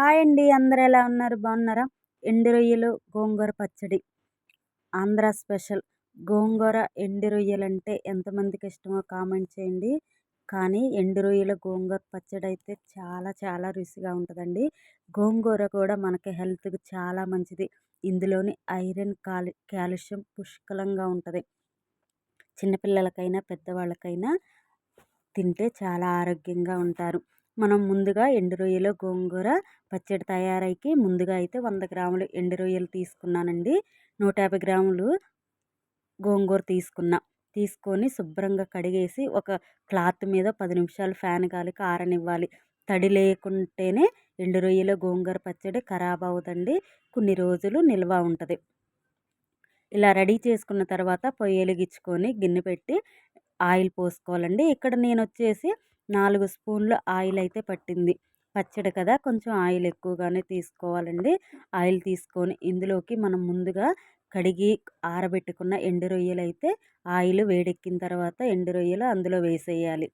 Hi అండి. అందరు ఎలా ఉన్నారు? బాగున్నారా? ఎండు రొయ్యలు గోంగూర పచ్చడి. ఆంధ్ర స్పెషల్. గోంగూర ఎండు రొయ్యలు అంటే ఎంతమందికి ఇష్టమో కామెంట్ చేయండి. కానీ ఎండు రొయ్యల గోంగూర పచ్చడి అయితే చాలా చాలా రుచిగా ఉంటుందండి. గోంగూర కూడా మనకి హెల్త్కి చాలా మంచిది. ఇందులోని ఐరన్ కాలి కాల్షియం పుష్కలంగా ఉంటుంది. చిన్నపిల్లలకైనా పెద్దవాళ్ళకైనా తింటే చాలా ఆరోగ్యంగా ఉంటారు. మనం ముందుగా ఎండు రొయ్యలు గోంగూర పచ్చడి తయారీకి ముందుగా అయితే వంద గ్రాములు ఎండు రొయ్యలు తీసుకున్నానండి. నూట యాభై గ్రాములు గోంగూర తీసుకున్నా. తీసుకొని శుభ్రంగా కడిగేసి ఒక క్లాత్ మీద పది నిమిషాలు ఫ్యాన్ గాలికి ఆరనివ్వాలి. తడి లేకుంటేనే ఎండు రొయ్యలు గోంగూర పచ్చడి ఖరాబ్ అవుతుంది కొన్ని రోజులు నిల్వ ఉంటుంది. ఇలా రెడీ చేసుకున్న తర్వాత పొయ్యి వెలిగించుకొని గిన్నె పెట్టి ఆయిల్ పోసుకోవాలండి. ఇక్కడ నేను వచ్చేసి నాలుగు స్పూన్లు ఆయిల్ అయితే పట్టింది. పచ్చడి కదా కొంచెం ఆయిల్ ఎక్కువగానే తీసుకోవాలండి. ఆయిల్ తీసుకొని ఇందులోకి మనం ముందుగా కడిగి ఆరబెట్టుకున్న ఎండు రొయ్యలు అయితే ఆయిల్ వేడెక్కిన తర్వాత ఎండు రొయ్యలు అందులో వేసేయాలి.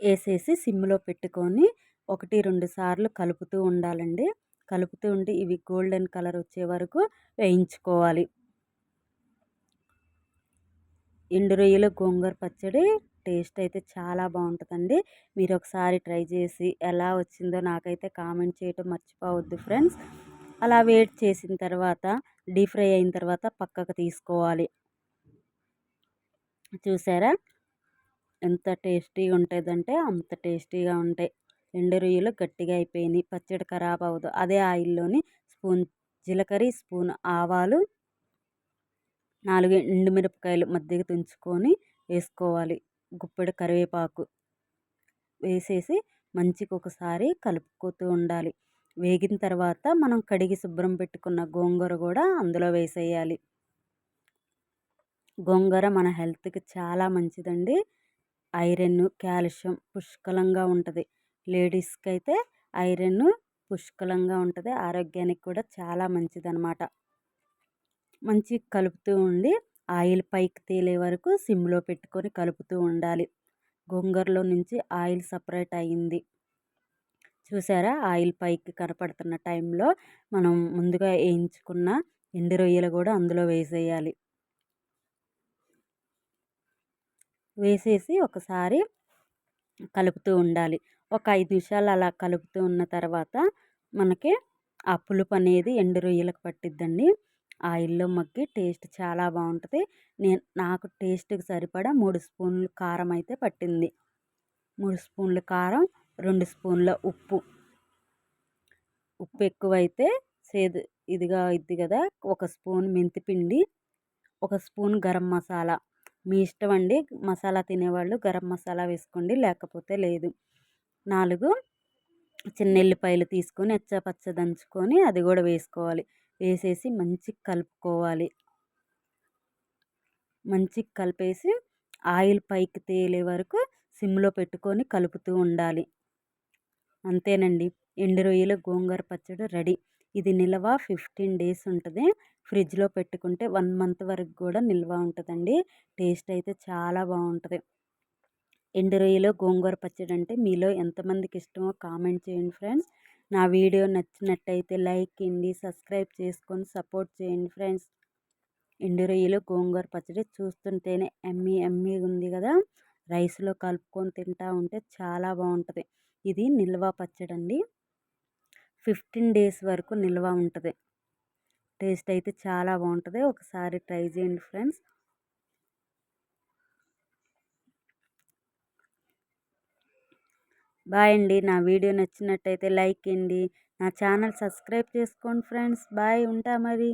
వేసేసి సిమ్లో పెట్టుకొని ఒకటి రెండు సార్లు కలుపుతూ ఉండాలండి. కలుపుతూ ఉండి ఇవి గోల్డెన్ కలర్ వచ్చే వరకు వేయించుకోవాలి. ఎండు రొయ్యలు గోంగూర పచ్చడి టేస్ట్ అయితే చాలా బాగుంటుందండి. మీరు ఒకసారి ట్రై చేసి ఎలా వచ్చిందో నాకైతే కామెంట్ చేయటం మర్చిపోవద్దు ఫ్రెండ్స్. అలా వెయిట్ చేసిన తర్వాత డీప్ ఫ్రై అయిన తర్వాత పక్కకు తీసుకోవాలి. చూసారా? ఎంత టేస్టీగా ఉంటుందంటే అంత టేస్టీగా ఉంటాయి. ఎండు రొయ్యలు గట్టిగా అయిపోయినాయి. పచ్చడి ఖరాబ్ అవ్వదు. అదే ఆయిల్లోని స్పూన్ జీలకర్ర స్పూన్ ఆవాలు నాలుగు ఎండుమిరపకాయలు మధ్యకి తుంచుకొని వేసుకోవాలి. గుప్పెడు కరివేపాకు వేసేసి మంచిగా ఒకసారి కలుపుకుంటూ ఉండాలి. వేగిన తర్వాత మనం కడిగి శుభ్రం పెట్టుకున్న గోంగూర కూడా అందులో వేసేయాలి. గోంగూర మన హెల్త్కి చాలా మంచిదండి. ఐరన్ కాల్షియం పుష్కలంగా ఉంటుంది. లేడీస్కి అయితే ఐరన్ పుష్కలంగా ఉంటుంది. ఆరోగ్యానికి కూడా చాలా మంచిదనమాట మంచి కలుపుతూ ఉండి ఆయిల్ పైకి తేలే వరకు సిమ్లో పెట్టుకొని కలుపుతూ ఉండాలి. గోంగూరలో నుంచి ఆయిల్ సపరేట్ అయ్యింది చూసారా? ఆయిల్ పైకి కనపడుతున్న టైంలో మనం ముందుగా వేయించుకున్న ఎండు రొయ్యలు కూడా అందులో వేసేయాలి. వేసేసి ఒకసారి కలుపుతూ ఉండాలి. ఒక ఐదు నిమిషాలు అలా కలుపుతూ ఉన్న తర్వాత మనకి ఆ పులుపు అనేది ఎండు రొయ్యలకు పట్టిద్దండి. ఆయిల్లో మగ్గి టేస్ట్ చాలా బాగుంటుంది. నేను నాకు టేస్ట్కి సరిపడా మూడు స్పూన్లు కారం అయితే పట్టింది. మూడు స్పూన్ల కారం రెండు స్పూన్ల ఉప్పు. ఉప్పు ఎక్కువైతే సేదు ఇదిగా ఇది కదా ఒక స్పూన్ మెంతిపిండి ఒక స్పూన్ గరం మసాలా. మీ ఇష్టం అండి మసాలా తినేవాళ్ళు గరం మసాలా వేసుకోండి లేకపోతే లేదు. నాలుగు చిన్న ఎల్లిపాయలు తీసుకొని ఎచ్చపచ్చ దంచుకొని అది కూడా వేసుకోవాలి. వేసేసి మంచిగా కలుపుకోవాలి. మంచిగా కలిపేసి ఆయిల్ పైకి తేలే వరకు సిమ్లో పెట్టుకొని కలుపుతూ ఉండాలి. అంతేనండి. ఎండు రొయ్యల గోంగూర పచ్చడి రెడీ. ఇది నిల్వ ఫిఫ్టీన్ డేస్ ఉంటుంది. ఫ్రిడ్జ్లో పెట్టుకుంటే వన్ మంత్ వరకు కూడా నిల్వ ఉంటుందండి. టేస్ట్ అయితే చాలా బాగుంటుంది. ఎండు రొయ్యలో గోంగూర పచ్చడి అంటే మీలో ఎంతమందికి ఇష్టమో కామెంట్ చేయండి ఫ్రెండ్స్. నా వీడియో నచ్చినట్టయితే లైక్ ఇండి సబ్స్క్రైబ్ చేసుకొని సపోర్ట్ చేయండి ఫ్రెండ్స్. ఎండు రొయ్యలు గోంగూర పచ్చడి చూస్తుంటేనే ఎమ్మీ ఎమ్మీ ఉంది కదా. రైస్లో కలుపుకొని తింటా ఉంటే చాలా బాగుంటుంది. ఇది నిల్వ పచ్చడి అండి. ఫిఫ్టీన్ డేస్ వరకు నిల్వ ఉంటుంది. టేస్ట్ అయితే చాలా బాగుంటుంది. ఒకసారి ట్రై చేయండి ఫ్రెండ్స్. బాయ్ అండి. నా వీడియో నచ్చినట్టయితే లైక్ ఇండి నా ఛానల్ సబ్స్క్రైబ్ చేసుకోండి ఫ్రెండ్స్. బాయ్ ఉంటా మరి.